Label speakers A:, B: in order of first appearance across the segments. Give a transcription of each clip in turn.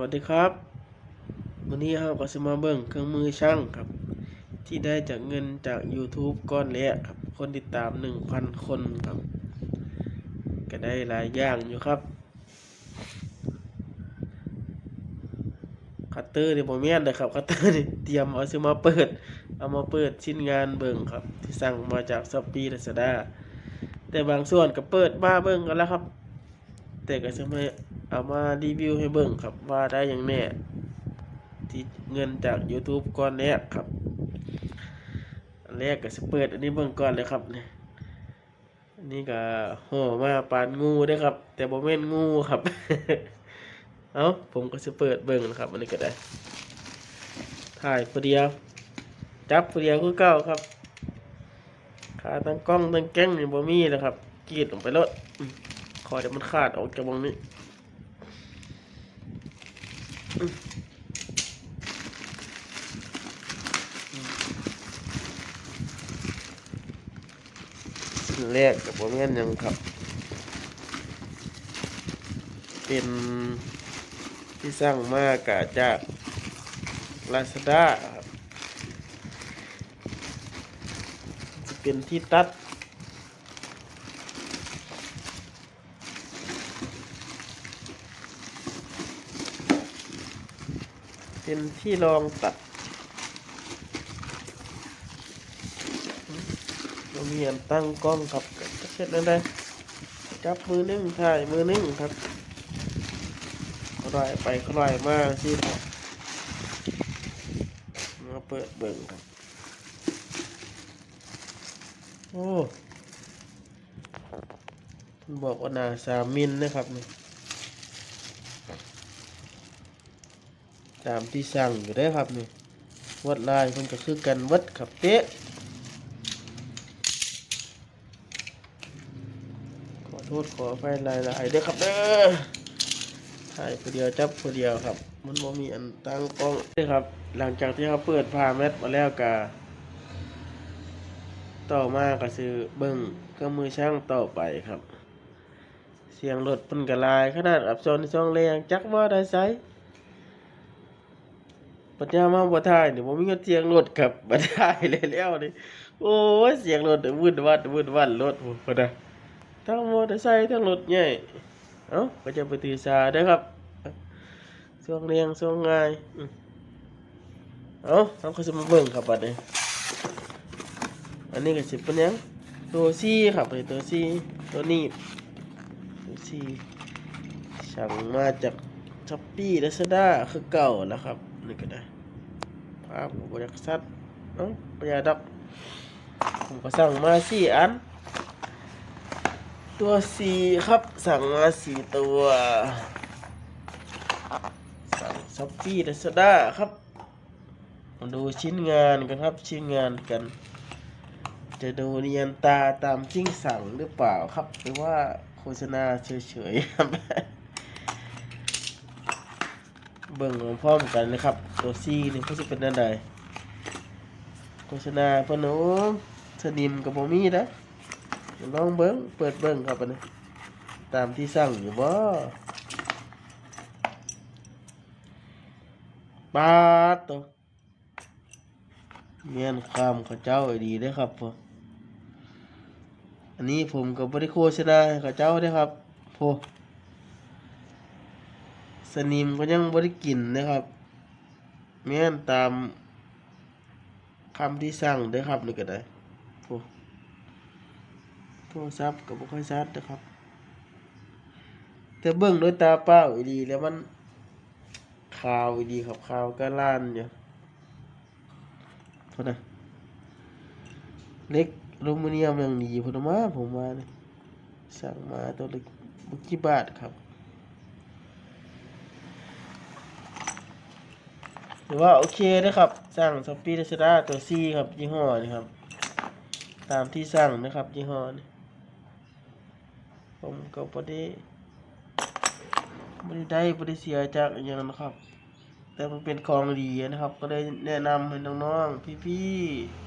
A: วัสดีครับ วันนี้เราก็จะมาเบิ่งเครื่องมือช่างครับ ที่ได้จากเงินจาก YouTube ก้อนแรกครับ คนติดตาม 1,000 คนครับ ก็ได้หลายอย่างอยู่ครับ คัตเตอร์นี่ผมแม่นเลยครับ คัตเตอร์นี่เตรียมเอาซื้อมาเปิด เอามาเปิดชิ้นงานเบิ่งครับ ที่สั่งมาจากซัปปี้ลาซาด้าแต่บางส่วนก็เปิดมาเบิ่งกันแล้วครับ แต่ก็จะไม่ เอามารีวิวให้เบิ่งครับว่าได้อย่างแน่ ที่เงินจาก YouTube ก้อนแรกครับ อันแรกก็จะเปิดอันนี้เบิ่งก่อนเลยครับเนี่ยอันนี้ก็ห่อมาปานงูได้ครับ แต่บ่แม่นงูครับ เอาผมก็จะเปิดเบิ่งนะครับ อันนี้ก็ได้ ถ่ายผู้เดียว จับผู้เดียวคือเก่าครับขาตั้งกล้องตั้งแก้งนี่บ่มีแล้วครับกรีดลงไปแล้วอืมคอยเดี๋ยวมันขาดออกจากวงนี้ อืมอืมสิ่งแรกกับบ่แม่นยังครับ เป็นที่สร้างมากะจากลาซาด้าครับ จะเป็นที่ตัด เป็นที่รองตัดเรามีอันตั้งกล้องครับก็เช็ดนั่นได้จับมือนึงถ่ายมือนึงครับคลายไปคลายมาสิครับมาเปิดเบิ่งครับ โอ้บอกว่านาสามมิลนะครับนี่ ตามที่สั่งอยู่ได้อครับนี่วัดลายมันก็คือกันวัดขับเป๊ะขอโทษขอไฟลายลายเด้อครับเด้อถ่ายคนเดียวจับคนเดียวครับ มันบ่มีอันตั้งกล้องเด้อครับ หลังจากที่เขาเปิดพาแมทมาแล้วกาต่อมาก็คือเบิ้งเครื่องมือช่างต่อไปครับ เสียงรถเพิ่นกระลายขนาดอับซอนช่องแรงจักว่าได้ไซ ปัญญามาบ่ถ่ายนี่บ่มีเงินเสียงรถครับบ่ถ่ายเลยแล้วนี่โอ้ยเสียงรถวุ่นวัดวุ่นวันรถพุ่นน่ะทั้งมอเตอร์ไซค์ทั้งรถใหญ่เอ้าก็จะไปตีสาเด้อครับช่วงเรียงช่วงง่ายเอ้าเราก็จะมาเบิ่งครับบัดนี้อันนี้ก็สิเป็นหยังตัวซี่ครับไอ้ตัวซี่ตัวนี้ตัวซี่สั่งมาจากช้อปปี้ลาซาด้าคือเก่าแล้วครับ นี่ก็ได้ภาพของบริษัทเอ้าประหยัดดอกผมก็สั่งมาสี่อัน ตัวสี่ครับ สั่งมาสี่ตัว สั่งช้อปปี้ลาซด้าครับ มาดูชิ้นงานกันครับ ชิ้นงานกัน จะดูเนียนตาตามที่สั่งหรือเปล่าครับ หรือว่าโฆษณาเฉยๆครับ เบิ่งพร้อมกันนะครับ ตัวซีนี่เขาจะเป็นอันใดโฆษณาเพิ่นโอ้สนิมกับบ่มีนะลองเบิ่งเปิดเบิ่งครับนนี้ตามที่สั่งอยู่บ่ปาดตัวเมียนความเขาเจ้าไอ้ดีเด้ครับพ่ออันนี้ผมก็บ่ได้โฆษณาให้ขาเจ้าเด้ครับพ่อ สนิมก็ยังบริกินนะครับแม่นตามคำที่สั่งเด้ครับนี่ก็ได้โอ้โทรศัพท์ก็บ่ค่อยชัดนะครับ แต่เบิ่งด้วยตาเปล่าอีดีแล้วมันขาวอีดีครับขาวก็ล้านอยู่พอนะเล็กอลูมิเนียมอย่างดีพอนะมาผมว่านี่สั่งมาตัวเล็กบุกี่บาทครับ หรือว่าโอเคนะครับสั่งสปีดเซด้าตัวซีครับยี่ห้อนี่ครับ ตามที่สั่งนะครับยี่ห้อนี่ผมก็พอดีไม่ได้ได้ไม่ได้เสียจากอย่างนะครับ แต่มันเป็นของดีนะครับ ก็ได้แนะนำให้น้องๆพี่ๆ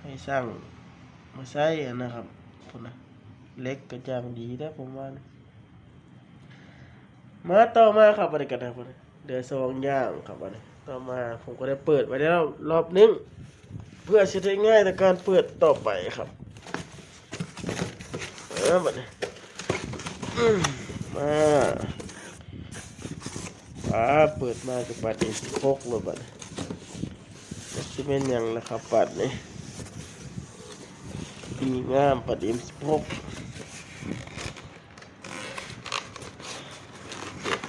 A: ให้สั่งมาใช้นะครับพุ่นะเล็กกระจางดีได้อผมว่านะ มาต่อมาครับบริการครับเดือสองอย่างครับวันนี้ต่อมาผมก็ได้เปิดไว้แล้วรอบนึง เพื่อจะได้ง่ายในการเปิดต่อไปครับมาบัดนี้อืมาป้าเปิดมากับบัตรเอสิพกเลยบัดนี้จะเป็นยังนะครับบัตรนี้ดีงามบัตรเอ็มสิพก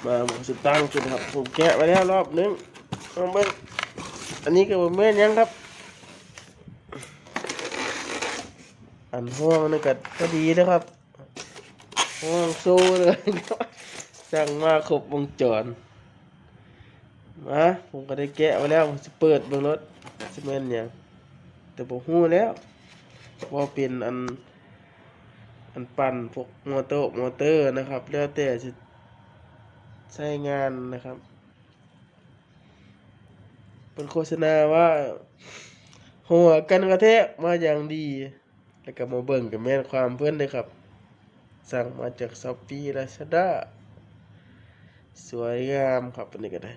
A: มาผมสิตั้งจุดครับผมแกะไว้แล้วรอบนึงลองเบิ่งอันนี้ก็บ่แม่นหยังครับ อันห้องนี่ก็ก็ดีนะครับ ห้องโซ่เลยสั่งมาครบวงจรมาผมก็ได้แกะไว้แล้วผมจะเปิดเบิ่งรถสิแม่นยังแต่บ่ฮู้แล้วว่าเป็นอันอันปั่นพวกมอเตอร์มอเตอร์นะครับ แล้วแต่สิ ใช้งานนะครับ เป็นโฆษณาว่า หัวกันกระแทกมาอย่างดี แล้วก็มาเบิ่งกับแม่นความเพื่อนเลยครับ สั่งมาจากซอปปี้ลาซาด้าสวยงามครับอันนี้ก็ได้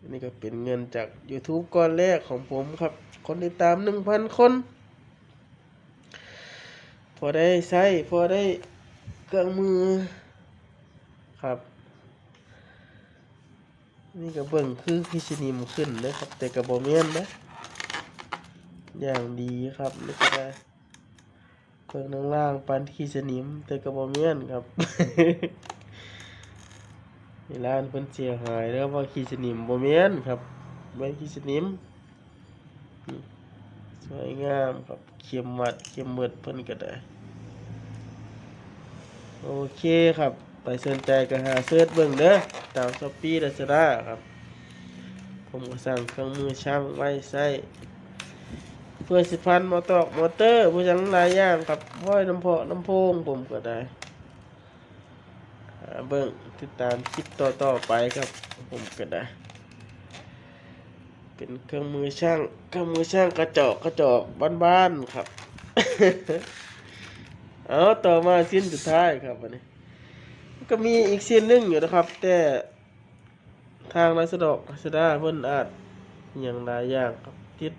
A: อันนี้ก็เป็นเงินจาก YouTube ก้อนแรกของผมครับ คนติดตาม1,000คน พอได้ใช้พอได้เครื่องมือครับ นี่ก็เบิ่งคือพิชนิมขึ้นนะครับ แต่กับบอเมียนนะอย่างดีครับนี่ก็ได้เบิ่งข้างล่างปันพิชนิม แต่กับบอเมียนครับในร้านเพิ่นเสียหายแล้วว่าขีชนิมบอเมียนครับไม่ขีชนิมสวยงามครับเข็มมัดเข็มมืดเพิ่นก็ได้โอเคครับ สนใจก็หาเสิร์ชเบิ่งเด้อตามช้อปปี้ลาซาด้าครับ ผมก็สั่งเครื่องมือช่างไว้ใส่เพื่อสิพันมอตอกมอเตอร์ผู้ยังหลายอย่างครับห้อยน้ำเพาะน้ำโพงผมก็ได้เบิ่งติดตามคลิปต่อๆไปครับผมก็ได้ เป็นเครื่องมือช่างเครื่องมือช่างกระจอกกระจอกบ้านๆครับ เอาต่อมาสิ้นสุดท้ายครับวันนี้ ก็มีอีกสิ้นหนึ่งอยู่นะครับ แต่ทางรัสดอกรัสดาเพิ่นอาจอย่างหลายอย่างครับติด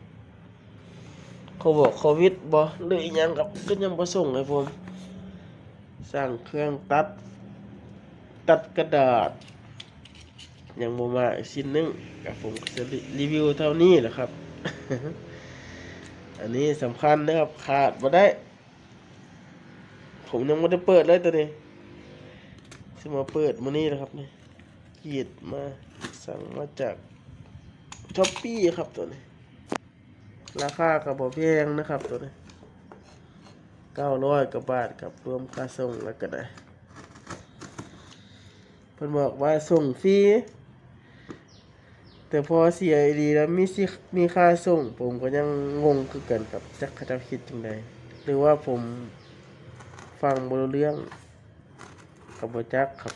A: เขาบอกโควิดบ่หรืออหยังครับก็ยังบ่ส่งให้ผมสั่งเครื่องตัด ตัดกระดาษยังบ่มาอีกชิ้นหนึงกับผมจะรีวิวเท่านี้แหละครับ อันนี้สำคัญนะครับขาดบ่ได้ ผมยังไม่ได้เปิดเลยตัวนี้ จะมาเปิดมือนี้นะครับนี่กรีดมาสั่งมาจากช้อปปี้ครับตัวนี้ ราคากับบ่แพงนะครับตัวนี้เก้าร้อยกว่าบาทกับรวมค่าส่งแล้วก็ได้เพิ่นบอกว่าส่งฟรีแต่พอเสียดีแล้วมีสิมีค่าส่ง ผมก็ยังงงคือกันกับจักเขาเจ้าคิดจังไดหรือว่าผมฟังบรเรื่อง กับบจักครับ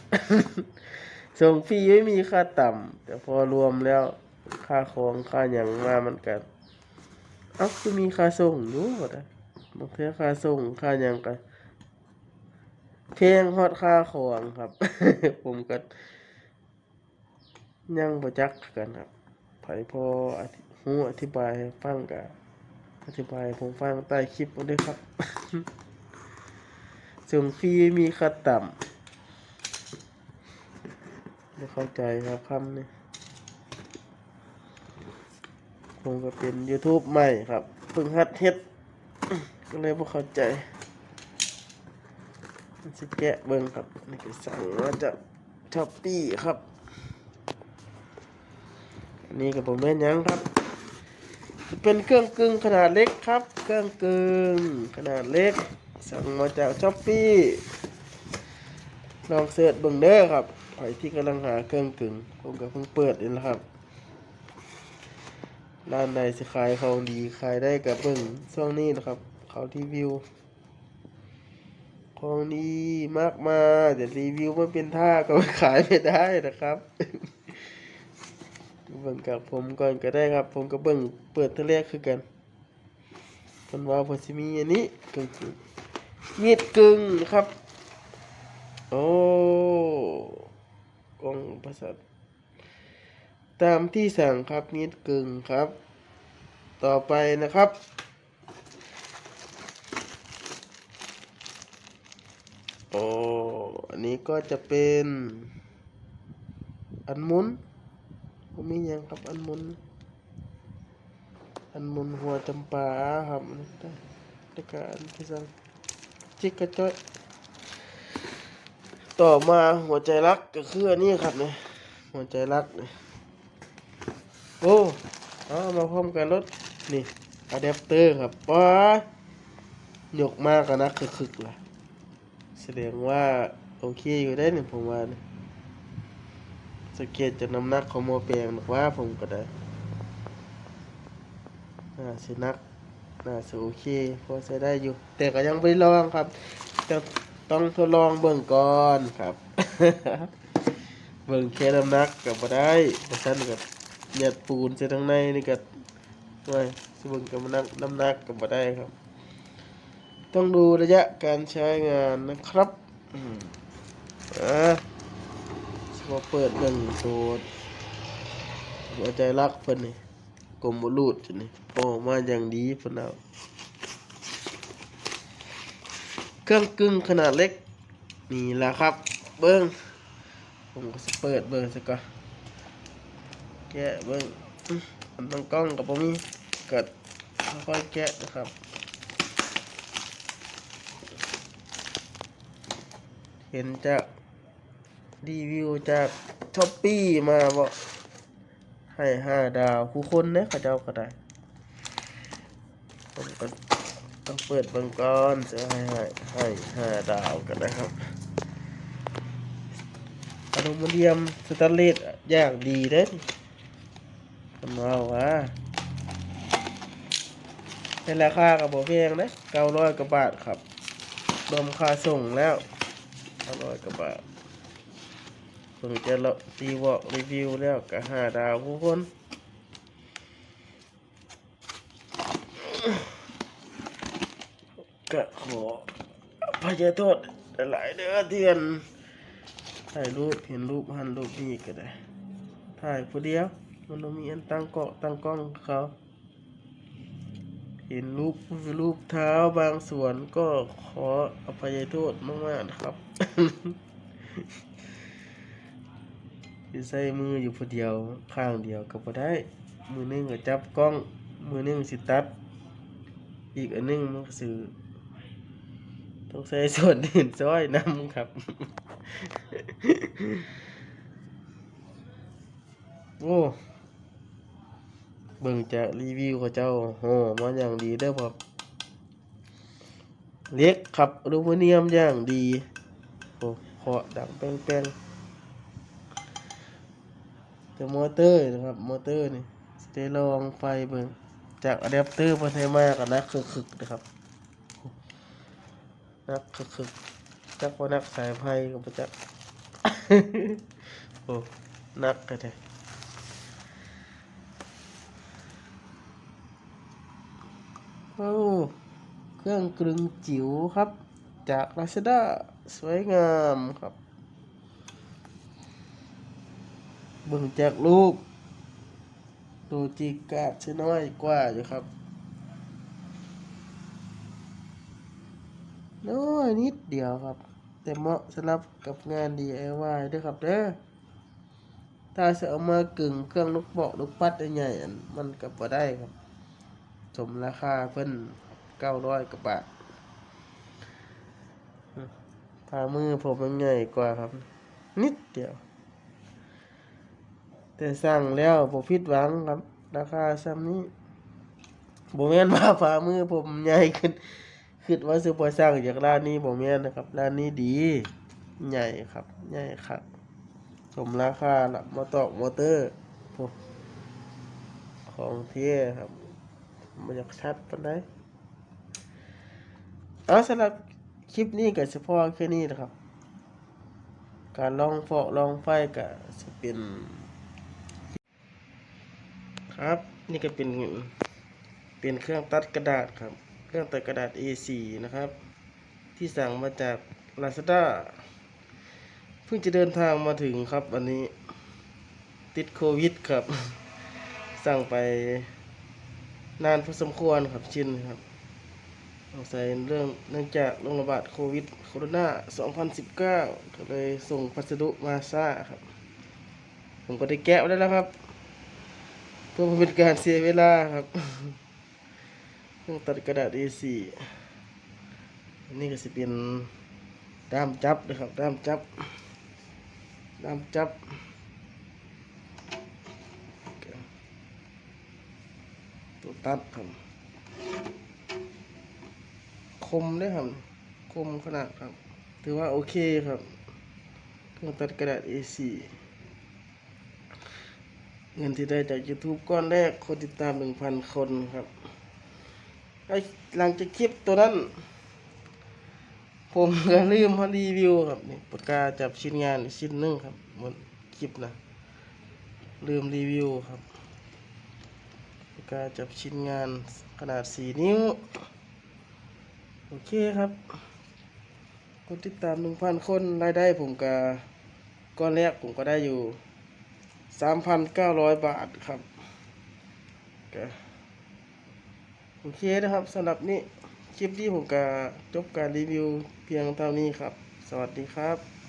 A: ส่งฟรีไม่มีค่าต่ำแต่พอรวมแล้วค่าของค่าอย่างมามันกันเอ้าคือมีค่าส่งอยู่หมดอะบางทีค่าส่งค่าอย่างกันเพลงฮอดค่าของครับ ผมก็ยังบจักกันครับไผพออธิหูอธิบายฟังกะอธิบายผมฟังใต้คลิปด้วยครับ ส่งฟรีมีค่าต่ำ ไม่เข้าใจครับคำนี้ผมก็เป็น YouTube ใหม่ครับเพิ่งหัดเฮ็ด ก็เลยไม่เข้าใจสิแกะเบิ่งครับนี่ก็สั่งมาจากช้อปปี้ครับนนี้ก็ผมแม่นยังครับ เป็นเครื่องกึ่งขนาดเล็กครับ เครื่องกึ่งขนาดเล็ก สั่งมาจากช้อปปี้ลองเสิร์ชเบิ่งเด้อครับ รที่กำลังหาเครื่องกึ่งผมก็เพิ่งเปิดนี่แหละครับร้านใดสิขายของดีขายได้กับเบิ่งช่วงนี้นะครับ เขารีวิว ของดีมากมาแต่รีวิวไม่เป็นท่าก็ขายไม่ได้นะครับเบิ่งกับผมก่อนก็ได้ครับ ผมก็เบิ่งเปิดเทอแรกคือกันเพิ่นว่าเพิ่นสิมีอันนี้กึ่งๆมีดกึ่งครับ โอ้ องประสาทตามที่สั่งครับนิดกึ่งครับ ต่อไปนะครับ โอ้อันนี้ก็จะเป็นอันมุนก็มีอย่างครับอันมุนอันมุนหัวจำปาครับได้ได้การที่สั่งจิกกระจ้อย ต่อมาหัวใจรักก็คืออันนี้ครับเนี่ยหัวใจรักเนี่ยโอ้เอามาพร้อมกันรถนี่อะแดปเตอร์ครับป้ายกมากกันนะคึกๆล่ะแสดงว่าโอเคอยู่ได้เนี่ยผมว่านะสังเกตจากน้ำหนักของโมอแปลงหรอกว่าผมก็ได้น่าสินักน่าสิโอเคพอใช้ได้อยู่ แต่ก็ยังไม่ลองครับจะ ต้องทดลองเบิ่งก่อนครับ เบิ่งแค่น้ำหนักกับบ่ได้เพราะฉะนั้นกับหยัดปูนใส่ทั้งในนี่ก็ไม่สิเบิ่งกับน้ำหนักน้ำหนักกับบ่ได้ครับ ต้องดูระยะการใช้งานนะครับอืมอ่าสมมติเปิดเบิ่งตัวหัวใจรักเพิ่นนี่กลมบรูดจุดนี่โอ้มาอย่างดีเพิ่นเอา เครื่องกึ่งขนาดเล็ก นี่แหละครับ เบิ้งผมก็จะเปิดเบิ้งซะก่อนแกะเบิ้งอื้อมันต้งกล้องกับผมนี่กัดค่อยๆแกะนะครับเห็นจากรีวิวจากช้อปปี้มาบอกให้ห้าดาวผู้คนนะขาเจ้าก็ได้ผมก็ ต้องเปิดเบังก่อนจะให้ให้ให้ห้าดาวกันนะครับอลูมิเนียมสแตนเลสอย่างดีเด้ผมว่าว่าเป็นราคากับโบแพงนะเก้าร้อยกว่าบาทครับรวมค่าส่งแล้วเก้าร้อยกว่าบาทเพิ่งจะละตีวอกรีวิวแล้วก็ห้าดาวผู้คน ก็ขออภัยโทษหลายเดือนเทียนถ่ายรูปเห็นรูปหันรูปนี่ก็ได้ ถ่ายผู้เดียว มันมีอันตั้งเกาะตั้งกล้องเขา เห็นรูปรูปเท้าบางส่วนก็ขออภัยโทษมากๆนะครับสิใส่มืออยู่ผู้เดียวข้างเดียวก็บ่ได้ มือหนึงก็จับกล้อง มือหนึงสิตัด อีกอันหนึงมันก็สื่อ ต้องใช้ส่วนอื่นซ้อยน้ำครับ โอ้เบิ่งจากรีวิวเขาเจ้าโหมาอย่างดีเด้อครับเล็กครับอลูมิเนียมอย่างดีโอ้เคาะดังแป้งๆแต่มอเตอร์นะครับ มอเตอร์นี่สเตลองไฟเบิ่งจากอะแดปเตอร์พันให้มากกับนักคึกๆนะครับ นักคึกๆจักว่านักสายไฟกับประจักโอ้นักกันเลยโอ้เครื่องกลึงจิ๋วครับ จากลาซาด้าสวยงามครับเบิ่งจากรูปตัวจีกาดใช่น้อยกว่าอยู่ครับ น้อยนิดเดียวครับ แต่เหมาะสำหรับกับงาน DIY ด้วยครับเด้อถ้าจะเอามากึ่งเครื่องลูกเบาะลูกปัดใหญ่ๆมันก็บ่ได้ครับ สมราคาเพิ่นเก้าร้อยกว่าบาทฝ่ามือผมมันใหญ่กว่าครับ นิดเดียว แต่สั่งแล้วผมผิดหวังครับ ราคาซ้ำนี้บ่แม่นว่าฝ่ามือผมใหญ่ขึ้น คิดว่าซื้อพอสร้างจากร้านนี้บ่แม่นนะครับร้านนี้ดี ใหญ่ครับใหญ่ครับสมราคาละมาตอกมอเตอร์ของเท่ครับมันอยากชัดปานใดเอาสำหรับคลิปนี้ก็เฉพาะแค่นี้นะครับ การลองฟอกลองไฟก็จะเป็นครับ นี่ก็เป็นเป็นเครื่องตัดกระดาษครับ เครื่องตัดกระดาษ A4 นะครับ ที่สั่งมาจาก Lazada เพิ่งจะเดินทางมาถึงครับวันนี้ ติดโควิดครับ สั่งไปนานพอสมควรครับชินครับสงสัยเรื่องเนื่องจากโรคระบาดโควิดโคโรนา2019 ก็เลยส่งพัสดุมาซ่าครับ ผมก็ได้แกะไว้แล้วครับ เพื่อเป็นการเสียเวลาครับ เครื่องตัดกระดาษ A4 อันนี่ก็สิเป็นด้ามจับนะครับด้ามจับด้ามจับตัวตัดครับคมด้วยครับคมขนาดครับ ถือว่าโอเคครับเครื่องตัดกระดาษ A4 เงินที่ได้จาก YouTube ก้อนแรกคนติดตาม 1,000 คนครับ ไอหลังจากคลิปตัวนั้น ผมก็ลืมมารีวิวครับนี่ปากกาจับชิ้นงานชิ้นหนึงครับบนคลิปนะลืมรีวิวครับปากกาจับชิ้นงานขนาด 4 นิ้ว โอเคครับคนติดตาม 1,000 คนรายได้ผมก็ก้อนแรกผมก็ได้อยู่ 3,900 บาทครับก็ โอเคนะครับสำหรับนี้คลิปที่ผมกะจบการรีวิวเพียงเท่านี้ครับ สวัสดีครับ